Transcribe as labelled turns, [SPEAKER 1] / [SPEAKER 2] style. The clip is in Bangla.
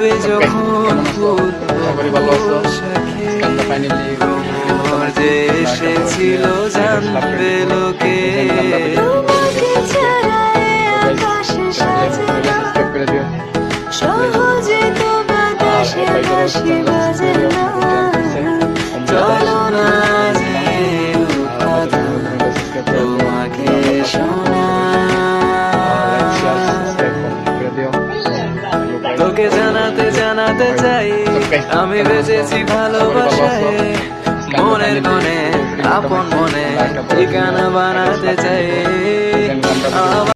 [SPEAKER 1] ফুটবে যখন যে এসেছিল জানবে লোকে।
[SPEAKER 2] সহজে তো বাতাসে বাঁশি
[SPEAKER 1] তোকে জানাতে জানাতে চাই। আমি বেঁচেছি ভালোবাসায়। মনের মনে আপন মনে ঠিকানা বানাতে চাই